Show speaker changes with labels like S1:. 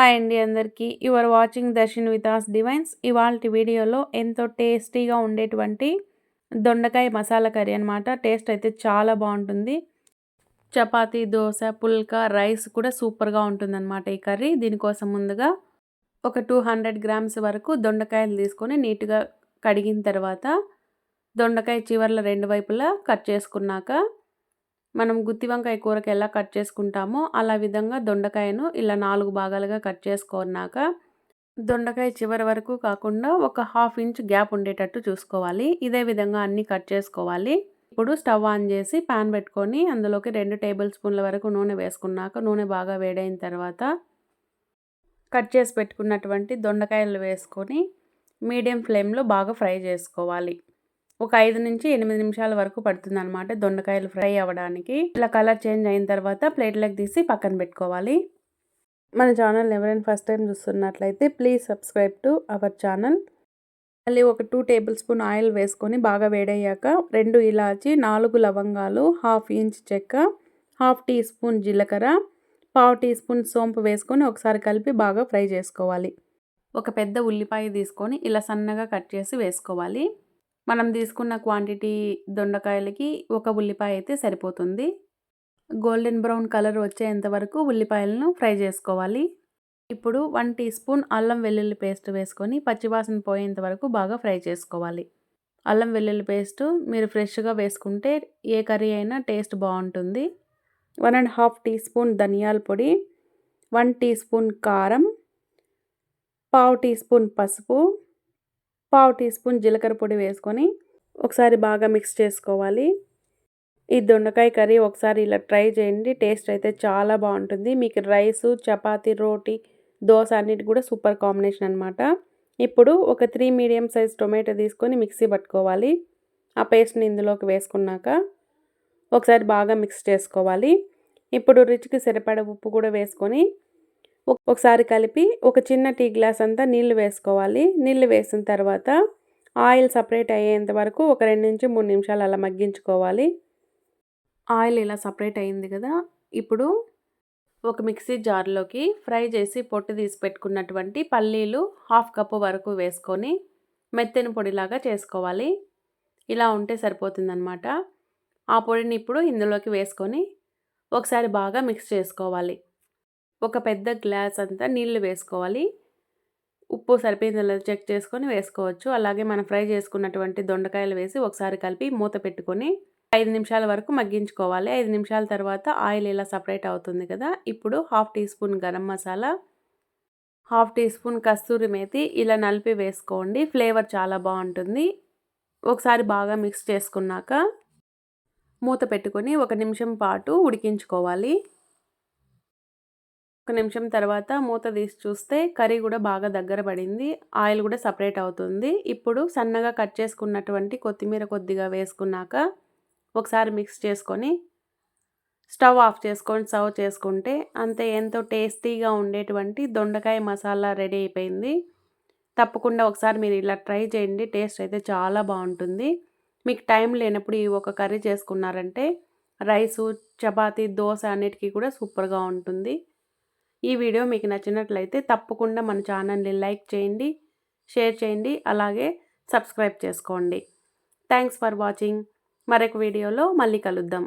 S1: Hi అండి అందరికీ. You're watching Darshan with us divines ఇవాళ వీడియోలో ఎంతో టేస్టీగా ఉండేటువంటి దొండకాయ మసాలా కర్రీ అనమాట టేస్ట్ అయితే చాలా బాగుంటుంది. చపాతీ దోశ పుల్కా రైస్ కూడా సూపర్గా ఉంటుందన్నమాట ఈ కర్రీ. దీనికోసం ముందుగా ఒక టూ హండ్రెడ్ గ్రామ్స్ వరకు దొండకాయలు తీసుకొని నీట్గా కడిగిన తర్వాత దొండకాయ చివర్ల రెండు వైపులా కట్ చేసుకున్నాక మనం గుత్తి వంకాయ కూరకి ఎలా కట్ చేసుకుంటామో అలా విధంగా దొండకాయను ఇలా నాలుగు భాగాలుగా కట్ చేసుకున్నాక దొండకాయ చివరి వరకు కాకుండా ఒక హాఫ్ ఇంచ్ గ్యాప్ ఉండేటట్టు చూసుకోవాలి. ఇదే విధంగా అన్నీ కట్ చేసుకోవాలి. ఇప్పుడు స్టవ్ ఆన్ చేసి పాన్ పెట్టుకొని అందులోకి రెండు టేబుల్ స్పూన్ల వరకు నూనె వేసుకున్నాక నూనె బాగా వేడైన తర్వాత కట్ చేసి పెట్టుకున్నటువంటి దొండకాయలు వేసుకొని మీడియం ఫ్లేమ్లో బాగా ఫ్రై చేసుకోవాలి. ఒక ఐదు నుంచి ఎనిమిది నిమిషాల వరకు పడుతుంది అనమాట దొండకాయలు ఫ్రై అవ్వడానికి. ఇలా కలర్ చేంజ్ అయిన తర్వాత ప్లేట్లోకి తీసి పక్కన పెట్టుకోవాలి. మన ఛానల్ ఎవరైనా ఫస్ట్ టైం చూస్తున్నట్లయితే please subscribe to our channel. మళ్ళీ ఒక టూ టేబుల్ స్పూన్ ఆయిల్ వేసుకొని బాగా వేడయ్యాక రెండు ఇలాచి నాలుగు లవంగాలు హాఫ్ ఇంచ్ చెక్క హాఫ్ టీ స్పూన్ జీలకర్ర పావు టీ స్పూన్ సోంపు వేసుకొని ఒకసారి కలిపి బాగా ఫ్రై చేసుకోవాలి. ఒక పెద్ద ఉల్లిపాయ తీసుకొని ఇలా సన్నగా కట్ చేసి వేసుకోవాలి. మనం తీసుకున్న క్వాంటిటీ దొండకాయలకి ఒక ఉల్లిపాయ అయితే సరిపోతుంది. గోల్డెన్ బ్రౌన్ కలర్ వచ్చేంత వరకు ఉల్లిపాయలను ఫ్రై చేసుకోవాలి. ఇప్పుడు వన్ టీ స్పూన్ అల్లం వెల్లుల్లి పేస్ట్ వేసుకొని పచ్చివాసన పోయేంత వరకు బాగా ఫ్రై చేసుకోవాలి. అల్లం వెల్లుల్లి పేస్ట్ మీరు ఫ్రెష్గా వేసుకుంటే ఏ కర్రీ అయినా టేస్ట్ బాగుంటుంది. One and half teaspoon ధనియాల పొడి వన్ టీ స్పూన్ కారం పావు టీ స్పూన్ పసుపు పావు టీ స్పూన్ జీలకర్ర పొడి వేసుకొని ఒకసారి బాగా మిక్స్ చేసుకోవాలి. ఈ దొండకాయ కర్రీ ఒకసారి ఇలా ట్రై చేయండి. టేస్ట్ అయితే చాలా బాగుంటుంది. మీకు రైసు చపాతీ రోటీ దోశ అన్నిటి కూడా సూపర్ కాంబినేషన్ అనమాట ఇప్పుడు ఒక త్రీ మీడియం సైజ్ టొమాటో తీసుకొని మిక్సీ పట్టుకోవాలి. ఆ పేస్ట్ని ఇందులోకి వేసుకున్నాక ఒకసారి బాగా మిక్స్ చేసుకోవాలి. ఇప్పుడు రుచికి సరిపడే ఉప్పు కూడా వేసుకొని ఒకసారి కలిపి ఒక చిన్న టీ గ్లాస్ అంతా నీళ్ళు వేసుకోవాలి. నీళ్ళు వేసిన తర్వాత ఆయిల్ సపరేట్ అయ్యేంత వరకు ఒక రెండు నుంచి మూడు నిమిషాలు అలా మగ్గించుకోవాలి. ఆయిల్ ఇలా సపరేట్ అయింది కదా ఇప్పుడు ఒక మిక్సీ జార్లోకి ఫ్రై చేసి పొట్టు తీసి పెట్టుకున్నటువంటి పల్లీలు హాఫ్ కప్పు వరకు వేసుకొని మెత్తని పొడిలాగా చేసుకోవాలి. ఇలా ఉంటే సరిపోతుందన్నమాట. ఆ పొడిని ఇప్పుడు ఇందులోకి వేసుకొని ఒకసారి బాగా మిక్స్ చేసుకోవాలి. ఒక పెద్ద గ్లాస్ అంతా నీళ్ళు వేసుకోవాలి. ఉప్పు సరిపోయిందో చెక్ చేసుకొని వేసుకోవచ్చు. అలాగే మనం ఫ్రై చేసుకున్నటువంటి దొండకాయలు వేసి ఒకసారి కలిపి మూత పెట్టుకొని ఐదు నిమిషాల వరకు మగ్గించుకోవాలి. ఐదు నిమిషాల తర్వాత ఆయిల్ ఇలా సపరేట్ అవుతుంది కదా. ఇప్పుడు half teaspoon garam masala half teaspoon kasturi methi ఇలా నలిపి వేసుకోండి. ఫ్లేవర్ చాలా బాగుంటుంది. ఒకసారి బాగా మిక్స్ చేసుకున్నాక మూత పెట్టుకొని ఒక నిమిషం పాటు ఉడికించుకోవాలి. ఒక నిమిషం తర్వాత మూత తీసి చూస్తే కర్రీ కూడా బాగా దగ్గర పడింది. ఆయిల్ కూడా సపరేట్ అవుతుంది. ఇప్పుడు సన్నగా కట్ చేసుకున్నటువంటి కొత్తిమీర కొద్దిగా వేసుకున్నాక ఒకసారి మిక్స్ చేసుకొని స్టవ్ ఆఫ్ చేసుకొని సర్వ్ చేసుకుంటే అంతే ఎంతో టేస్టీగా ఉండేటువంటి దొండకాయ మసాలా రెడీ అయిపోయింది. తప్పకుండా ఒకసారి మీరు ఇలా ట్రై చేయండి. టేస్ట్ అయితే చాలా బాగుంటుంది. మీకు టైం లేనప్పుడు ఈ ఒక కర్రీ చేసుకున్నారంటే రైసు చపాతీ దోశ అన్నిటికీ కూడా సూపర్గా ఉంటుంది. ఈ వీడియో మీకు నచ్చినట్లయితే తప్పకుండా మన ఛానల్ని లైక్ చేయండి షేర్ చేయండి అలాగే సబ్స్క్రైబ్ చేసుకోండి. థ్యాంక్స్ ఫర్ వాచింగ్ మరొక వీడియోలో మళ్ళీ కలుద్దాం.